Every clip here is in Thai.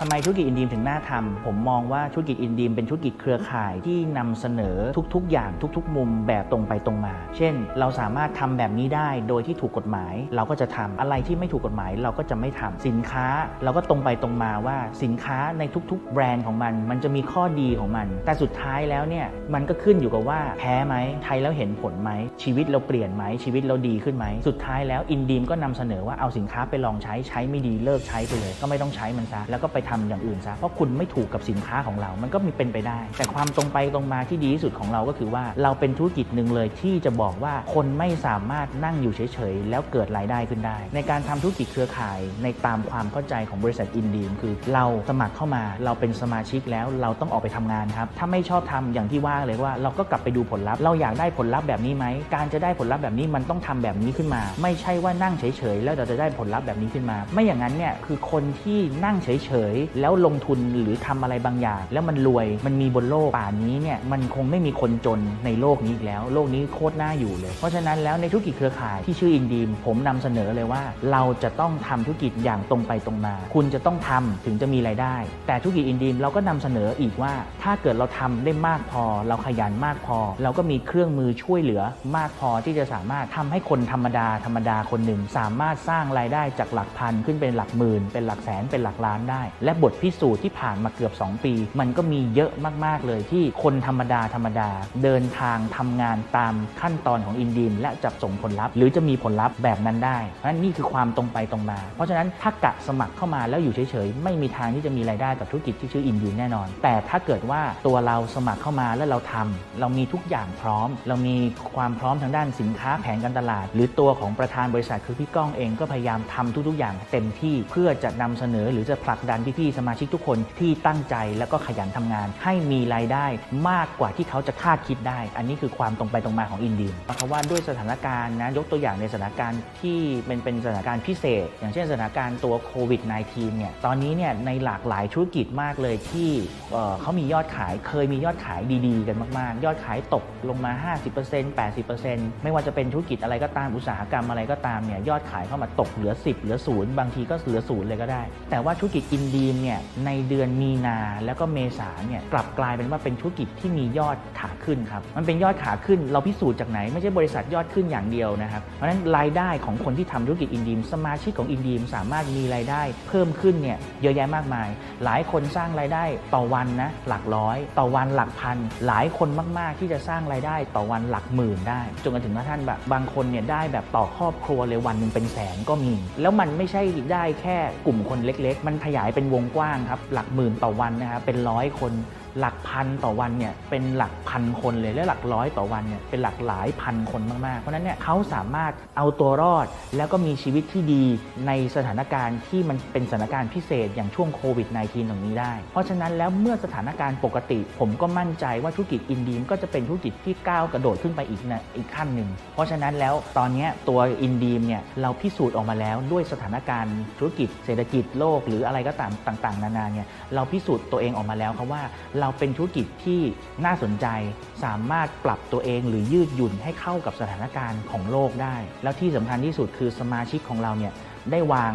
ทำไมธุรกิจอินดีมถึงน่าทำผมมองว่าธุรกิจอินดีมเป็นธุรกิจเครือข่ายที่นำเสนอทุก ๆ อย่างทุก ๆ มุมแบบตรงไปตรงมา เช่น เราสามารถทำแบบนี้ได้โดยที่ถูกกฎหมาย เราก็จะทำอะไรที่ไม่ถูกกฎหมาย เราก็จะไม่ทำสินค้า เราก็ตรงไปตรงมาว่าสินค้าในทุก ๆ แบรนด์ของมัน มันจะมีข้อดีของมัน แต่สุดท้ายแล้วเนี่ยมันก็ขึ้นอยู่กับว่าแพ้ไหมใช้แล้วเห็นผลไหมชีวิตเราเปลี่ยนไหมชีวิตเราดีขึ้นไหมสุดท้ายแล้วอินดีมก็นำเสนอว่าเอาสินค้าไปลองใช้ใช้ไม่ดีเลิกใช้ไปเลย ก็ไม่ต้องใช้มันซะแล้วก็ไปทำอย่างอื่นซะเพราะคุณไม่ถูกกับสินค้าของเรา มันก็มีเป็นไปได้ แต่ความตรงไปตรงมาที่ดีที่สุดของเราก็คือว่าเราเป็นธุรกิจหนึ่งเลยที่จะบอกว่าคนไม่สามารถนั่งอยู่เฉยๆ แล้วเกิดรายได้ขึ้นได้ ในการทำธุรกิจเครือข่ายในตามความเข้าใจของบริษัทอินดีมคือเราสมัครเข้ามาเราเป็นสมาชิกแล้วเราต้องออกไปทำงานครับถ้าไม่ชอบทำอย่างที่ว่าเลยว่าเราก็กลับไปดูผลลัพธ์เราอยากได้ผลลัพธ์แบบนี้ไหมการจะได้ผลลัพธ์แบบนี้มันต้องทำแบบนี้ขึ้นมา ไม่ใช่ว่านั่งเฉยๆ แล้วเราจะได้ผลลัพธ์แบบนี้ขึ้นมา ไม่อย่างนั้นเนี่ยคือคนที่นั่งเฉยๆแล้วลงทุนหรือทำอะไรบางอย่าง แล้วมันรวยมันมีบนโลกป่านนี้เนี่ยมันคงไม่มีคนจนในโลกนี้อีกแล้ว โลกนี้โคตรน่าอยู่เลย เพราะฉะนั้นแล้วในธุรกิจเครือข่ายที่ชื่ออินดีม ผมนำเสนอเลยว่า เราจะต้องทำธุรกิจอย่างตรงไปตรงมา คุณจะต้องทำถึงจะมีรายได้ แต่ธุรกิจอินดีมเราก็นำเสนออีกว่า ถ้าเกิดเราทำได้มากพอ เราขยันมากพอ เราก็มีเครื่องมือช่วยเหลือมากพอที่จะสามารถทำให้คนธรรมดาธรรมดาคนหนึ่ง สามารถสร้างรายได้จากหลักพันขึ้นเป็นหลักหมื่นเป็นหลักแสนเป็นหลักล้านได้และบทพิสูจน์ที่ผ่านมาเกือบ 2 ปี มันก็มีเยอะมาก ๆ เลยที่คนธรรมดาธรรมดา เดินทางทำงานตามขั้นตอนของอินดีมและจะส่งผลลัพธ์ หรือจะมีผลลัพธ์แบบนั้นได้เพราะฉะนั้นนี่คือความตรงไปตรงมา เพราะฉะนั้นถ้ากะสมัครเข้ามาแล้วอยู่เฉยๆ ไม่มีทางที่จะมีรายได้กับธุรกิจที่ชื่ออินดีมแน่นอน แต่ถ้าเกิดว่าตัวเราสมัครเข้ามาแล้วเราทำเรามีทุกอย่างพร้อม เรามีความพร้อมทางด้านสินค้าแผนการตลาด หรือตัวของประธานบริษัทคือพี่ก้องเองก็พยายามทำทุกๆอย่างเต็มที่เพื่อจะนำเสนอหรือจะผลักดันพี่ๆสมาชิกทุกคนที่ตั้งใจแล้วก็ขยันทำงาน ให้มีรายได้มากกว่าที่เขาจะคาดคิดได้ อันนี้คือความตรงไปตรงมาของอินดีมเพราะว่าด้วยสถานการณ์นะยกตัวอย่างในสถานการณ์ที่เป็นเป็นสถานการณ์พิเศษ อย่างเช่นสถานการณ์ตัวโควิด -19 เนี่ยตอนนี้เนี่ยในหลากหลายธุรกิจมากเลยที่เเขามียอดขายเคยมียอดขายดีๆ กันมากๆ ยอดขายตกลงมา 50% 80%ไม่ว่าจะเป็นธุรกิจอะไรก็ตามอุตสาหกรรมอะไรก็ตามเนี่ยยอดขายเข้ามาตกเหลือ 10 เหลือศูนย์บางทีก็เหลือศูนย์เลยก็ได้ แต่ว่าธุรกิจอินดีมเนี่ยในเดือนมีนาแล้วก็เมษาเนี่ยกลับกลายเป็นว่าเป็นธุรกิจที่มียอดขาขึ้นครับมันเป็นยอดขาขึ้นเราพิสูจน์จากไหน ไม่ใช่บริษัทยอดขึ้นอย่างเดียวนะครับเพราะฉะนั้นรายได้ของคนที่ทำธุรกิจอินดีมสมาชิกของอินดีมสามารถมีรายได้เพิ่มขึ้นเนี่ยเยอะแยะมากมาย หลายคนสร้างรายได้ต่อวันนะหลักร้อย ต่อวันหลักพัน หลายคนมาก ๆ ที่จะสร้างรายได้ต่อวันหลักหมื่นได้จนกระถึงว่าท่านแบบบางคนเนี่ยได้แบบต่อครอบครัวเลยวันหนึ่งเป็นแสนก็มี แล้วมันไม่ใช่ได้แค่กลุ่มคนเล็ก ๆ มันขยายเป็นวงกว้างครับหลักหมื่นต่อวันนะครับเป็นร้อยคน หลักพันต่อวันเนี่ยเป็นหลักพันคนเลยและหลักร้อยต่อวันเนี่ยเป็นหลักหลายพันคนมากๆ เพราะฉะนั้นเนี่ยเขาสามารถเอาตัวรอดแล้วก็มีชีวิตที่ดีในสถานการณ์ที่มันเป็นสถานการณ์พิเศษอย่างช่วงโควิด -19 ตรงนี้ได้ เพราะฉะนั้นแล้วเมื่อสถานการณ์ปกติ ผมก็มั่นใจว่าธุรกิจอินดีมก็จะเป็นธุรกิจที่ก้าวกระโดดขึ้นไปอีกนะอีกขั้นหนึ่ง เพราะฉะนั้นแล้วตอนนี้ตัวอินดีมเนี่ยเราพิสูจน์ออกมาแล้วด้วยสถานการณ์ธุรกิจเศรษฐกิจโลก หรืออะไรก็ตามต่าง ๆ นานาเนี่ยเราพิสูจน์ตัวเองออกมาแล้วครับว่าเราเป็นธุรกิจที่น่าสนใจ สามารถปรับตัวเองหรือยืดหยุ่นให้เข้ากับสถานการณ์ของโลกได้ แล้วที่สำคัญที่สุดคือสมาชิกของเราเนี่ย ได้วาง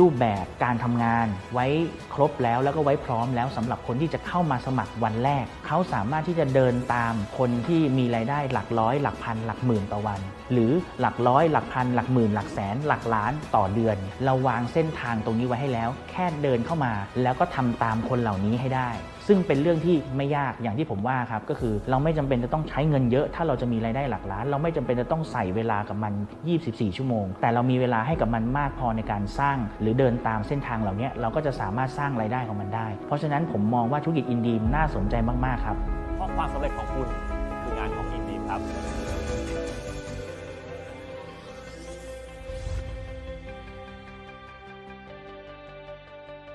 รูปแบบการทำงาน ไว้ครบแล้วแล้วก็ไว้พร้อมแล้วสำหรับคนที่จะเข้ามาสมัครวันแรก เขาสามารถที่จะเดินตามคนที่มีรายได้หลักร้อย หลักพัน หลักหมื่นต่อวัน หรือหลักร้อย หลักพัน หลักหมื่น หลักแสน หลักล้านต่อเดือน เราวางเส้นทางตรงนี้ไว้ให้แล้ว แค่เดินเข้ามา แล้วก็ทำตามคนเหล่านี้ให้ได้ ซึ่งเป็นเรื่องที่ไม่ยากอย่างที่ผมว่าครับก็คือเราไม่จำเป็นจะต้องใช้เงินเยอะ ถ้าเราจะมีรายได้หลักล้าน เราไม่จำเป็นจะต้องใส่เวลากับมัน 24 ชั่วโมง แต่เรามีเวลาให้กับมันมากพอในการสร้าง หรือเดินตามเส้นทางเหล่านี้เราก็จะสามารถสร้างรายได้ของมันได้ เพราะฉะนั้นผมมองว่าธุรกิจอินดีมน่าสนใจมาก ๆ ครับเพราะความสำเร็จของคุณคืองานของอินดีมครับ